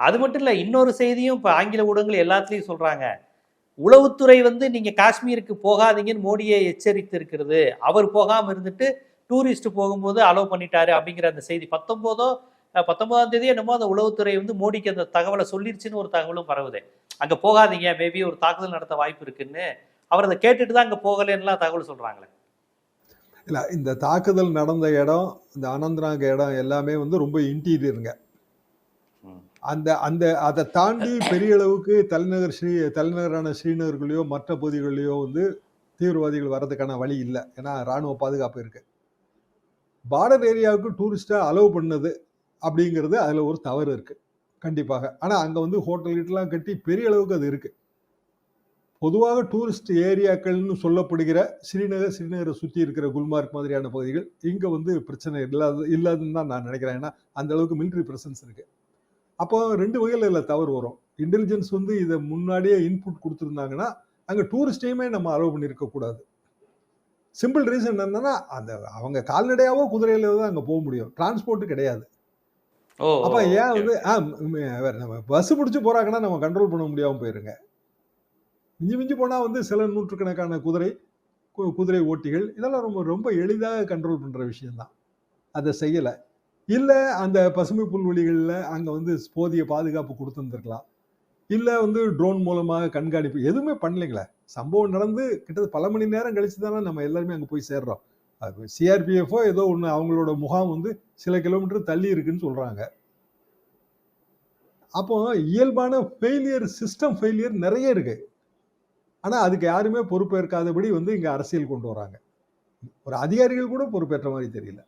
அது மட்டும் இல்லை இன்னொரு செய்தியும் இப்போ ஆங்கில ஊடகங்கள் எல்லாத்துலேயும் சொல்கிறாங்க உளவுத்துறை வந்து நீங்கள் காஷ்மீருக்கு போகாதீங்கன்னு மோடியை எச்சரித்து இருக்கிறது அவர் போகாமல் இருந்துட்டு டூரிஸ்ட் போகும்போது அலோவ் பண்ணிட்டாரு அப்படிங்கிற அந்த செய்தி பத்தொம்போதோ பத்தொன்பதாம் தேதி என்னமோ அந்த உளவுத்துறை வந்து மோடிக்கு அந்த தகவலை சொல்லிருச்சுன்னு ஒரு தகவலும் பரவுது. அங்கே போகாதீங்க மேபி ஒரு தாக்குதல் நடத்த வாய்ப்பு இருக்குன்னு அவர் அதை கேட்டுட்டு தான் அங்கே போகலன்னுலாம் தகவல் சொல்கிறாங்களே இல்லை இந்த தாக்குதல் நடந்த இடம் இந்த அனந்தநாக் இடம் எல்லாமே வந்து ரொம்ப இன்டீரியருங்க அந்த அந்த அதை தாண்டி பெரிய அளவுக்கு தலைநகர் ஸ்ரீ தலைநகரான ஸ்ரீநகர்களையோ மற்ற பகுதிகளிலேயோ வந்து தீவிரவாதிகள் வர்றதுக்கான வழி இல்லை. ஏன்னா ராணுவ பாதுகாப்பு இருக்கு. பார்டர் ஏரியாவுக்கு டூரிஸ்டாக அலோவ் பண்ணது அப்படிங்கிறது அதில் ஒரு தவறு இருக்கு. கண்டிப்பாக. ஆனால் அங்கே வந்து ஹோட்டல் கிட்டலாம் கட்டி பெரிய அளவுக்கு அது இருக்கு. பொதுவாக டூரிஸ்ட் ஏரியாக்கள்னு சொல்லப்படுகிற ஸ்ரீநகர் ஸ்ரீநகரை சுற்றி இருக்கிற குல்மார்க் மாதிரியான பகுதிகள் இங்கே வந்து பிரச்சனை இல்லாத இல்லாதுன்னு தான் நான் நினைக்கிறேன். ஏன்னா அந்த அளவுக்கு மிலிட்ரி பிரசன்ஸ் இருக்கு. அப்போ ரெண்டு வகையில் இதில் தவறு வரும். இன்டெலிஜென்ஸ் வந்து இதை முன்னாடியே இன்புட் கொடுத்துருந்தாங்கன்னா அங்கே டூரிஸ்டையுமே நம்ம அலோவ் பண்ணியிருக்க கூடாது. சிம்பிள் ரீசன் என்னன்னா அந்த அவங்க கால்நடையாவோ குதிரையில தான் அங்கே போக முடியும். டிரான்ஸ்போர்ட் கிடையாது. அப்ப ஏன் வந்து ஆ, நம்ம பஸ் பிடிச்சி போறாங்கன்னா நம்ம கண்ட்ரோல் பண்ண முடியாம போயிருங்க. மிஞ்சி மிஞ்சி போனா வந்து சில நூற்றுக்கணக்கான குதிரை குதிரை ஓட்டிகள் இதெல்லாம் ரொம்ப ரொம்ப எளிதாக கண்ட்ரோல் பண்ற விஷயம்தான். அதை செய்யல. இல்லை அந்த பசுமை புல்வெளிகளில் அங்கே வந்து போதிய பாதுகாப்பு கொடுத்துருந்துருக்கலாம். இல்லை வந்து ட்ரோன் மூலமாக கண்காணிப்பு எதுவுமே பண்ணலைங்களே. சம்பவம் நடந்து கிட்டத்தட்ட பல மணி நேரம் கழிச்சு தானே நம்ம எல்லாருமே அங்கே போய் சேர்றோம். அது சிஆர்பிஎஃப்ஓ ஏதோ ஒன்று அவங்களோட முகாம் வந்து சில கிலோமீட்டர் தள்ளி இருக்குன்னு சொல்கிறாங்க அப்போ இயல்பான ஃபெயிலியர் சிஸ்டம் ஃபெயிலியர் நிறைய இருக்கு. ஆனால் அதுக்கு யாருமே பொறுப்பேற்காதபடி வந்து இங்கே அரசியல் கொண்டு வராங்க. ஒரு அதிகாரிகள் கூட பொறுப்பேற்ற மாதிரி தெரியல.